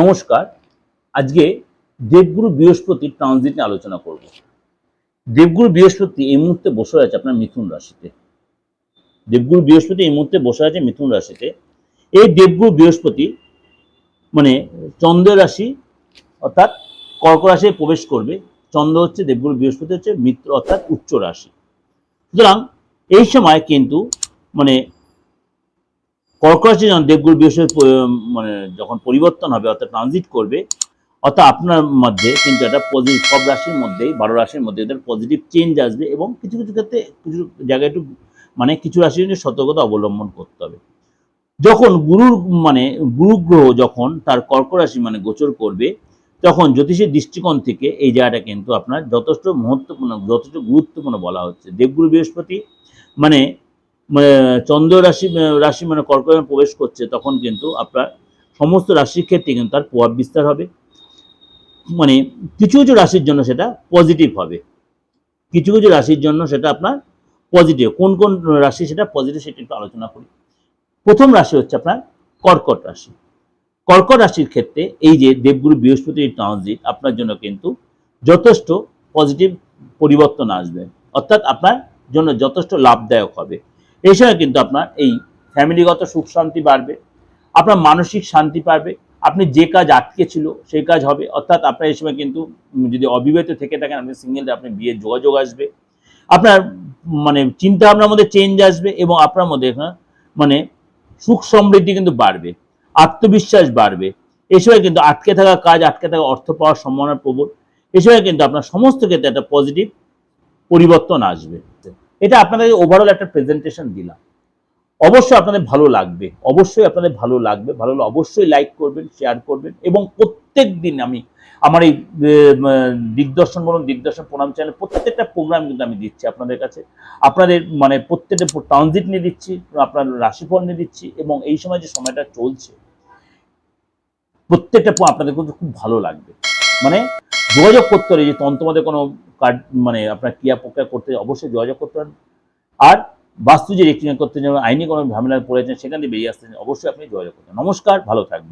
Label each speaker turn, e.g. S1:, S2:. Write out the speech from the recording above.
S1: নমস্কার, আজকে দেবগুরু বৃহস্পতি ট্রানজিট নিয়ে আলোচনা করব। দেবগুরু বৃহস্পতি এই মুহূর্তে বসে আছে আপনার মিথুন রাশিতে। দেবগুরু বৃহস্পতি এই মুহূর্তে বসে আছে মিথুন রাশিতে। এই দেবগুরু বৃহস্পতি মানে চন্দ্র রাশি, অর্থাৎ কর্ক রাশিতে প্রবেশ করবে। চন্দ্র হচ্ছে দেবগুরু বৃহস্পতি হচ্ছে মিত্র, অর্থাৎ উচ্চ রাশি। সুতরাং এই সময় কিন্তু মানে কর্ক রাশি যখন দেবগুরু বৃহস্পতি মানে যখন পরিবর্তন হবে, অর্থাৎ ট্রানজিট করবে, অর্থাৎ আপনার মধ্যে কিন্তু একটা পজিটিভ সব রাশির মধ্যেই, বারো রাশির মধ্যে এদের পজিটিভ চেঞ্জ আসবে এবং কিছু কিছু ক্ষেত্রে কিছু জায়গায় একটু মানে কিছু রাশির জন্য সতর্কতা অবলম্বন করতে হবে। যখন গুরুর মানে গুরু গ্রহ যখন তার কর্ক রাশি মানে গোচর করবে, তখন জ্যোতিষের দৃষ্টিকোণ থেকে এই জায়গাটা কিন্তু আপনার যথেষ্ট মহত্বপূর্ণ, যথেষ্ট গুরুত্বপূর্ণ বলা হচ্ছে। দেবগুরু বৃহস্পতি মানে চন্দ্র রাশি রাশি মানে কর্কটে প্রবেশ করছে, তখন কিন্তু আপনার সমস্ত রাশির ক্ষেত্রে কিন্তু তার প্রভাব বিস্তার হবে। মানে কিছু কিছু রাশির জন্য সেটা পজিটিভ হবে। কিছু কিছু রাশির জন্য সেটা আপনার পজিটিভ কোন কোন রাশি সেটা পজিটিভ সেটা একটু আলোচনা করি। প্রথম রাশি হচ্ছে আপনার কর্কট রাশি। কর্কট রাশির ক্ষেত্রে এই যে দেবগুরু বৃহস্পতির ট্রানজিট আপনার জন্য কিন্তু যথেষ্ট পজিটিভ পরিবর্তন আসবে। অর্থাৎ আপনার জন্য যথেষ্ট লাভদায়ক হবে। এই সময় কিন্তু আপনার এই ফ্যামিলিগত সুখ শান্তি বাড়বে আপনার মানসিক শান্তি পাবে আপনি যে কাজ আটকে ছিল সেই কাজ হবে। অর্থাৎ আপনার এই সময় কিন্তু যদি অবিবাহিত থেকে থাকেন আপনি সিঙ্গেল আপনি বিয়ের যোগাযোগ আসবে আপনার মানে চিন্তা ভাবনার মধ্যে চেঞ্জ আসবে এবং আপনার মধ্যে হ্যাঁ, মানে সুখ সমৃদ্ধি কিন্তু বাড়বে আত্মবিশ্বাস বাড়বে। এই সময় কিন্তু আটকে থাকা কাজ আটকে থাকা অর্থ পাওয়ার সম্ভাবনা প্রবল। এই সময় কিন্তু আপনার সমস্ত ক্ষেত্রে একটা পজিটিভ পরিবর্তন আসবে। এটা আপনাদের ওভারঅল একটা প্রেজেন্টেশন দিলাম। অবশ্যই আপনাদের ভালো লাগবে, অবশ্যই আপনাদের ভালো লাগবে, ভালো অবশ্যই লাইক করবেন শেয়ার করবেন এবং প্রত্যেক দিন আমি আমার এই দিগদর্শন বলুন, দিগদর্শন প্রণাম চ্যানেল প্রত্যেকটা প্রোগ্রাম কিন্তু আমি দিচ্ছি আপনাদের কাছে। আপনাদের মানে প্রত্যেকটা ট্রানজিট নিয়ে দিচ্ছি, আপনার রাশিফল নিয়ে দিচ্ছি এবং এই সময় যে সময়টা চলছে, প্রত্যেকটা আপনাদের কিন্তু খুব ভালো লাগবে। মানে যোগাযোগ করতে পারি যে তন্ত্রমধ্যে কোনো কার্ড মানে আপনার ক্রিয়া প্রক্রিয়া করতে অবশ্যই যোগাযোগ করতে পারেন। আর বাস্তু যে রেক্টিং করতে যাবেন, আইনি কোনো ঝামেলায় পড়েছেন সেখান বেরিয়ে আসতে অবশ্যই আপনি যোগাযোগ করতে নমস্কার, ভালো থাকবেন।